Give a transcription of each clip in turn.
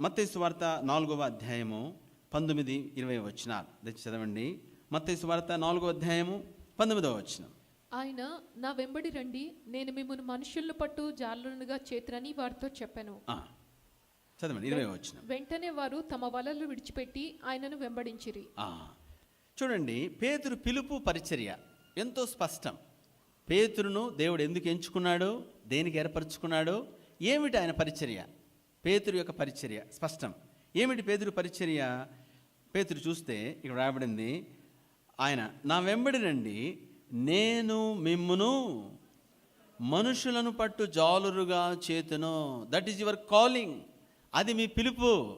మత్తయి వార్త నాలుగవ అధ్యాయము పంతొమ్మిది ఇరవై దయచేసి చదవండి. మత్తయి వార్త నాలుగవ అధ్యాయము పంతొమ్మిదవ వచ్చిన ఆయన నా వెంబడి రండి నేను మిమ్మల్ని మనుషులను పట్టు జాలరునుగా చేతురని వారితో చెప్పాను. చదవండి ఇరవై వచ్చిన వెంటనే వారు తమ వలలు విడిచిపెట్టి ఆయనను వెంబడించిరి. చూడండి పేతురు పిలుపు పరిచర్య ఎంతో స్పష్టం. పేతురును దేవుడు ఎందుకు ఎంచుకున్నాడు? దేనికి ఏర్పరచుకున్నాడు? ఏమిటి ఆయన పరిచర్య? పేతురు యొక్క పరిచర్య. స్పష్టం. ఏమిటి పేతురు పరిచర్య? పేతురు చూస్తే ఇక్కడ రాయబడింది ఆయన నా వెంబడి రండి నేను మిమ్మును మనుషులను పట్టు జాలురుగా చేతును. దట్ ఈజ్ యువర్ కాలింగ్ అది మీ పిలుపు.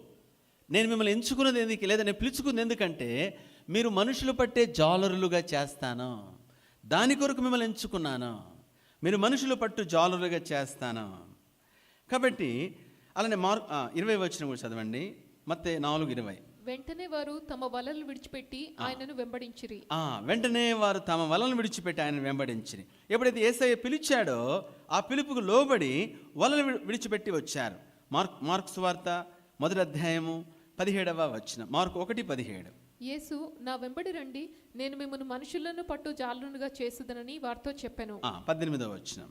నేను మిమ్మల్ని ఎంచుకున్నది ఎందుకు? లేదా నేను పిలుచుకుంది ఎందుకంటే మీరు మనుషులు పట్టే జాలరులుగా చేస్తాను. దాని కొరకు మిమ్మల్ని ఎంచుకున్నాను. మీరు మనుషులు పట్టు జాలరులుగా చేస్తాను. కాబట్టి అలానే మార్ ఇరవై వచ్చిన కూడా చదవండి. మత్తే నాలుగు ఇరవై. వెంటనే వారు తమ వలలు విడిచిపెట్టి ఆయనను వెంబడించిరి. వెంటనే వారు తమ వలలు విడిచిపెట్టి ఆయన వెంబడించిరి. ఎప్పుడైతే ఏసఐ పిలిచాడో ఆ పిలుపుకు లోబడి వలలు విడిచిపెట్టి వచ్చారు. మార్క్ మార్క్స్ వార్త మొదటి అధ్యాయము పదిహేడవ వచ్చిన మార్క్ ఒకటి పదిహేడు. యేసు నా వెంబడి రండి. నేను మిమ్మల్ని మనుషులను పట్టు జాలునుగా చేస్తుందనని వారితో చెప్పాను. పద్దెనిమిదవ వచ్చిన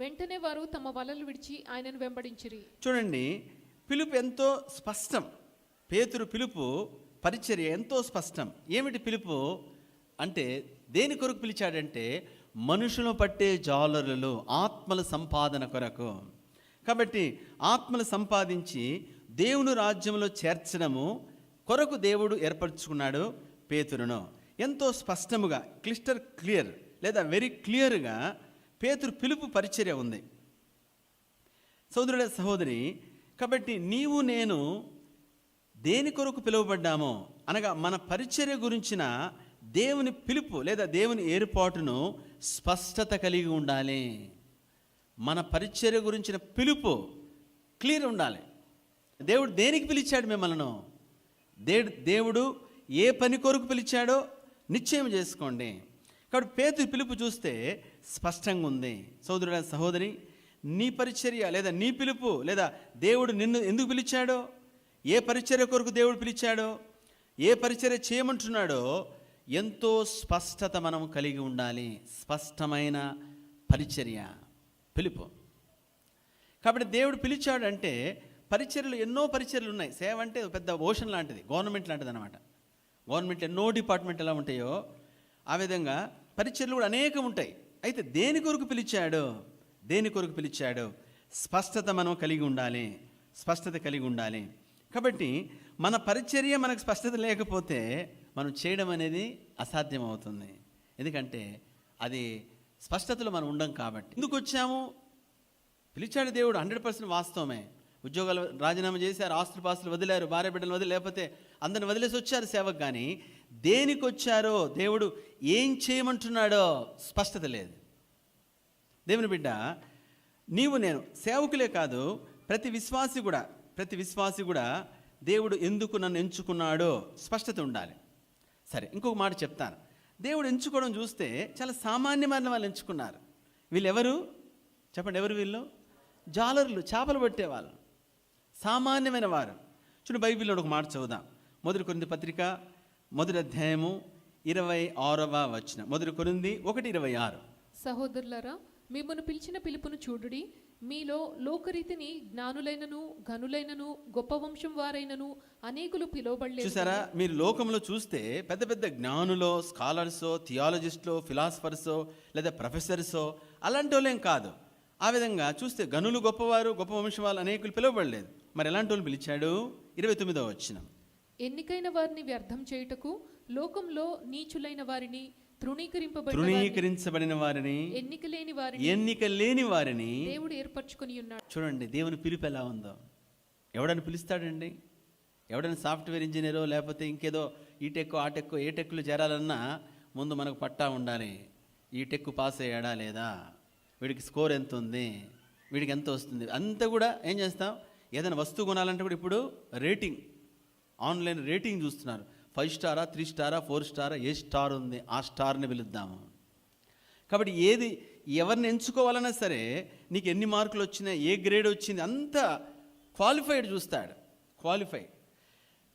వెంటనే వారు తమ వలలు విడిచి ఆయనను వెంబడించిరి. చూడండి పిలుపు ఎంతో స్పష్టం. పేతురు పిలుపు పరిచర్య ఎంతో స్పష్టం. ఏమిటి పిలుపు? అంటే దేని కొరకు పిలిచాడంటే మనుషులు పట్టే జాలరులు ఆత్మల సంపాదన కొరకు. కాబట్టి ఆత్మలు సంపాదించి దేవుని రాజ్యంలో చేర్చడము కొరకు దేవుడు ఏర్పరచుకున్నాడు పేతురును. ఎంతో స్పష్టముగా క్లిస్టర్ క్లియర్ లేదా వెరీ క్లియర్గా పేతురు పిలుపు పరిచర్య ఉంది. సోదరుడ సహోదరి కాబట్టి నీవు నేను దేని కొరకు పిలువబడ్డామో అనగా మన పరిచర్య గురించిన దేవుని పిలుపు లేదా దేవుని ఏర్పాటును స్పష్టత కలిగి ఉండాలి. మన పరిచర్య గురించిన పిలుపు క్లియర్ ఉండాలి. దేవుడు దేనికి పిలిచాడు మిమ్మల్ని? దేడు దేవుడు ఏ పని కొరకు పిలిచాడో నిశ్చయం చేసుకోండి. కాబట్టి పేతు పిలుపు చూస్తే స్పష్టంగా ఉంది. సోదరుడ సహోదరి నీ పరిచర్య లేదా నీ పిలుపు లేదా దేవుడు నిన్ను ఎందుకు పిలిచాడో ఏ పరిచర్య కొరకు దేవుడు పిలిచాడో ఏ పరిచర్య చేయమంటున్నాడో ఎంతో స్పష్టత మనం కలిగి ఉండాలి. స్పష్టమైన పరిచర్య పిలుపు. కాబట్టి దేవుడు పిలిచాడంటే పరిచర్యలు ఎన్నో పరిచర్యలు ఉన్నాయి. సేవ అంటే పెద్ద ఓషన్ లాంటిది గవర్నమెంట్ లాంటిది అనమాట గవర్నమెంట్ ఎన్నో డిపార్ట్మెంట్ ఎలా ఉంటాయో ఆ విధంగా పరిచర్యలు కూడా అనేకం ఉంటాయి. అయితే దేని కొరకు పిలిచాడు? దేని కొరకు పిలిచాడు? స్పష్టత మనం కలిగి ఉండాలి. స్పష్టత కలిగి ఉండాలి. కాబట్టి మన పరిచర్య మనకు స్పష్టత లేకపోతే మనం చేయడం అనేది అసాధ్యం అవుతుంది ఎందుకంటే అది స్పష్టతలో మనం ఉండం కాబట్టి. ఎందుకు వచ్చాము? పిలిచాడు దేవుడు హండ్రెడ్ పర్సెంట్ వాస్తవమే. ఉద్యోగాలు రాజీనామా చేశారు ఆస్తులు పాస్తులు వదిలారు భార్య బిడ్డలు వదిలి లేకపోతే అందరిని వదిలేసి వచ్చారు సేవకు కానీ దేనికి వచ్చారో దేవుడు ఏం చేయమంటున్నాడో స్పష్టత లేదు. దేవుని బిడ్డ నీవు నేను సేవకులే కాదు ప్రతి విశ్వాసి కూడా ప్రతి విశ్వాసి కూడా దేవుడు ఎందుకు నన్ను ఎంచుకున్నాడో స్పష్టత ఉండాలి. సరే ఇంకొక మాట చెప్తాను. దేవుడు ఎంచుకోవడం చూస్తే చాలా సామాన్యమైన వాళ్ళు ఎంచుకున్నారు. వీళ్ళు ఎవరు చెప్పండి ఎవరు వీళ్ళు? జాలర్లు చేపలు పట్టేవాళ్ళు. సామాన్యమైన వారు. చూడు బైబిల్లో ఒక మాట చదువుదాం. మొదటి కొన్ని పత్రిక మొదటి అధ్యాయము ఇరవై ఆరవ వచ్చిన మొదటి కొరింది ఒకటి ఇరవై ఆరు. సహోదరులారా మిమ్మల్ని పిలిచిన పిలుపును చూడుడి. మీలో లోకరీతిని జ్ఞానులైనను ఘనులైనను గొప్ప వంశం వారైనను అనేకులు పిలువబడలేదు చూసారా? మీరు లోకంలో చూస్తే పెద్ద పెద్ద జ్ఞానులో స్కాలర్సో థియాలజిస్ట్లో ఫిలాసఫర్సో లేదా ప్రొఫెసర్సో అలాంటి వాళ్ళేం కాదు. ఆ విధంగా చూస్తే గనులు గొప్పవారు గొప్ప వంశం వాళ్ళు అనేకులు పిలువబడలేదు. మరి ఎలాంటి వాళ్ళు పిలిచాడు? ఇరవై తొమ్మిదో వచ్చిన ఎన్నికైన వారిని వ్యర్థం చేయుటకు లోకంలో నీచులైన వారిని తృణీకరింపబడిన వారిని, తృణీకరించబడిన వారిని ఎన్నిక లేని వారిని ఎన్నిక లేని వారిని దేవుడు ఏర్పరచుకొని ఉన్నాడు. చూడండి దేవుని పిలుపు ఎలా ఉందో. ఎవడని పిలుస్తాడండి? ఎవడైనా సాఫ్ట్వేర్ ఇంజనీరో లేకపోతే ఇంకేదో ఈ టెక్ ఆ టెక్ ఏ టెక్లు చేరాలన్నా ముందు మనకు పట్టా ఉండాలి. ఈ టెక్ పాస్ అయ్యాడా లేదా? వీడికి స్కోర్ ఎంత ఉంది? వీడికి ఎంత వస్తుంది? అంతా కూడా ఏం చేస్తాం? ఏదైనా వస్తువు కొనాలంటే కూడా ఇప్పుడు రేటింగ్. ఆన్లైన్ రేటింగ్ చూస్తున్నారు. ఫైవ్ స్టారా త్రీ స్టారా ఫోర్ స్టారా ఏ స్టార్ ఉంది ఆ స్టార్ని పిలుద్దాము కాబట్టి ఏది ఎవరిని ఎంచుకోవాలన్నా సరే నీకు ఎన్ని మార్కులు వచ్చినాయి ఏ గ్రేడ్ వచ్చింది అంతా క్వాలిఫైడ్ చూస్తాడు. క్వాలిఫై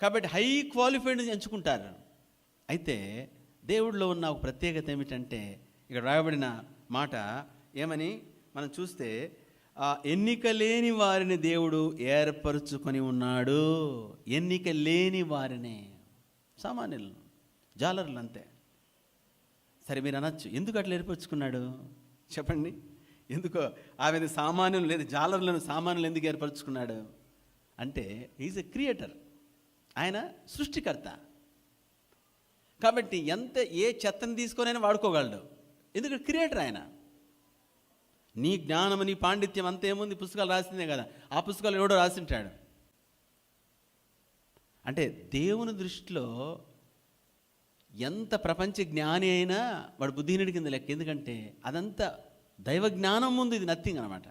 కాబట్టి హై క్వాలిఫైడ్ ఎంచుకుంటారు. అయితే దేవుడిలో ఉన్న ఒక ప్రత్యేకత ఏమిటంటే ఇక్కడ రాయబడిన మాట ఏమని మనం చూస్తే ఆ ఎన్నిక లేని వారిని దేవుడు ఏర్పరచుకొని ఉన్నాడు. ఎన్నిక లేని వారిని సామాన్యులు జాలర్లు అంతే. సరే మీరు అనొచ్చు. ఎందుకు అట్లా ఏర్పరచుకున్నాడు? చెప్పండి. ఎందుకో? ఆమె సామాన్యులు లేదు జాలర్లను సామాన్యులు ఎందుకు ఏర్పరచుకున్నాడు? అంటే ఈజ్ ఎ క్రియేటర్ ఆయన సృష్టికర్త. కాబట్టి ఎంత ఏ చెత్తను తీసుకొనైనా వాడుకోగలడు. ఎందుకంటే క్రియేటర్ ఆయన. నీ జ్ఞానం నీ పాండిత్యం అంత ఏముంది? పుస్తకాలు రాసిందే కదా. ఆ పుస్తకాలు ఎవడో రాసింటాడు. అంటే దేవుని దృష్టిలో ఎంత ప్రపంచ జ్ఞాని అయినా వాడు బుద్ధిహీనుడి కింద లెక్క. ఎందుకంటే అదంతా దైవ జ్ఞానం ముందు ఇది నథింగ్ అనమాట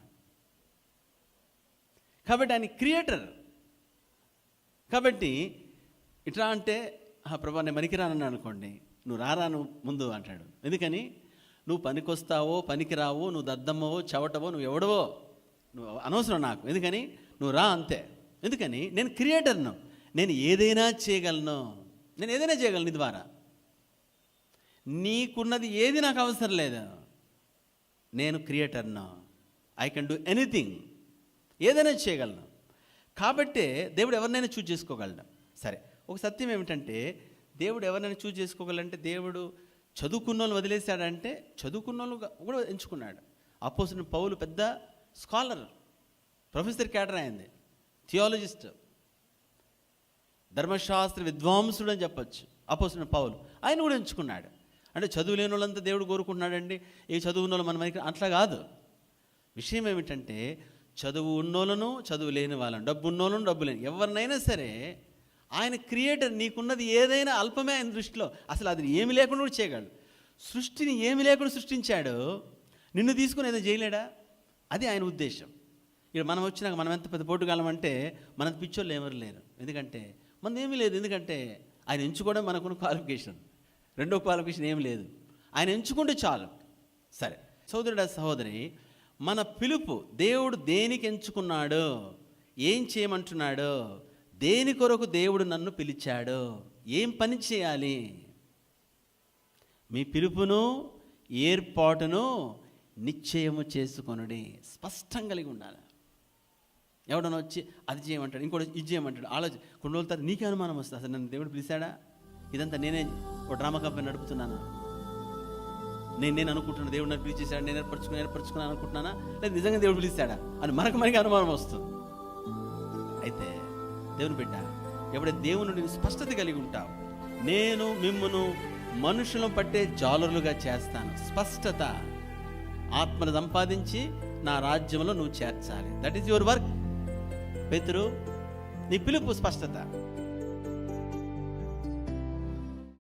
కాబట్టి ఆయన క్రియేటర్. కాబట్టి ఇట్లా అంటే ఆ ప్రభా నేను రానన్నా అనుకోండి. నువ్వు రారాను ముందు అంటాడు. ఎందుకని? నువ్వు పనికొస్తావో పనికిరావో నువ్వు దద్దమ్మవో చవటవో నువ్వు ఎవడవో నువ్వు అనవసరం నాకు. ఎందుకని? నువ్వు రా అంతే. ఎందుకని? నేను క్రియేటర్ను. నేను ఏదైనా చేయగలను. నేను ఏదైనా చేయగలను ద్వారా. నీకున్నది ఏది నాకు అవసరం లేదు. నేను క్రియేటర్ను. ఐ కెన్ డూ ఎనీథింగ్ ఏదైనా చేయగలను. కాబట్టే దేవుడు ఎవరినైనా చూజ్ చేసుకోగలడు. సరే. ఒక సత్యం ఏమిటంటే దేవుడు ఎవరినైనా చూజ్ చేసుకోగలంటే దేవుడు చదువుకున్న వాళ్ళు వదిలేశాడంటే చదువుకున్న వాళ్ళు కూడా ఎంచుకున్నాడు. అపోజిట్ పౌలు పెద్ద స్కాలర్ ప్రొఫెసర్ క్యాడర్ అయింది థియాలజిస్ట్ ధర్మశాస్త్ర విద్వాంసుడు అని చెప్పొచ్చు అపోసిన పౌలు. ఆయన కూడా ఎంచుకున్నాడు. అంటే చదువు లేని వాళ్ళంతా దేవుడు కోరుకుంటున్నాడండి ఈ చదువు ఉన్న వాళ్ళు మన మనకి అట్లా కాదు. విషయం ఏమిటంటే చదువు ఉన్నోళ్ళను చదువు లేని వాళ్ళను డబ్బు ఉన్నోళ్ళను డబ్బు లేని ఎవరినైనా సరే ఆయన క్రియేటర్ నీకున్నది ఏదైనా అల్పమే ఆయన దృష్టిలో. అసలు అది ఏమి లేకుండా కూడా చేయగలడు. సృష్టిని ఏమి లేకుండా సృష్టించాడు. నిన్ను తీసుకుని ఏదో చేయలేడా? అది ఆయన ఉద్దేశం. ఇక్కడ మనం వచ్చినాక మనం ఎంత పెద్ద పోటుగాలం అంటే మన పిచ్చోళ్ళు ఎవరు లేరు. ఎందుకంటే మనది ఏమీ లేదు. ఎందుకంటే ఆయన ఎంచుకోవడం మనకున్న క్వాలిఫికేషన్ రెండో క్వాలిఫికేషన్ ఏం లేదు. ఆయన ఎంచుకుంటే చాలు. సరే. సోదరుడ సహోదరి మన పిలుపు దేవుడు దేనికి ఎంచుకున్నాడు ఏం చేయమంటున్నాడు దేని కొరకు దేవుడు నన్ను పిలిచాడు? ఏం పని చేయాలి? మీ పిలుపును ఏర్పాటును నిశ్చయము చేసుకొనుడి. స్పష్టం కలిగి ఉండాలి. ఎవడన్నా వచ్చి అది చేయమంటాడు ఇంకోటి ఇది చేయమంటాడు ఆలోచన కొన్ని రోజుల తర్వాత నీకే అనుమానం వస్తుంది. అసలు నన్ను దేవుడు పిలిచాడా? ఇదంతా నేనే ఒక డ్రామా కంపెనీ నడుపుతున్నాను? నేను నేను అనుకుంటున్నాను దేవుడు నన్ను పిలిచేశాడు? నేను ఏర్పరచుకుని ఏర్పరచుకున్నాను అనుకుంటున్నానా? లేదు నిజంగా దేవుడు పిలిచాడా అని మనకు మనకి అనుమానం వస్తుంది. అయితే దేవుని బిడ్డ ఎప్పుడైతే దేవుని నుండి స్పష్టత కలిగి ఉంటావు. నేను మిమ్మను మనుషులను పట్టే జాలరులుగా చేస్తాను. స్పష్టత. ఆత్మను సంపాదించి నా రాజ్యంలో నువ్వు చేర్చాలి. దట్ ఈస్ యువర్ వర్క్ పెతురు నీ పిలుపు స్పష్టత.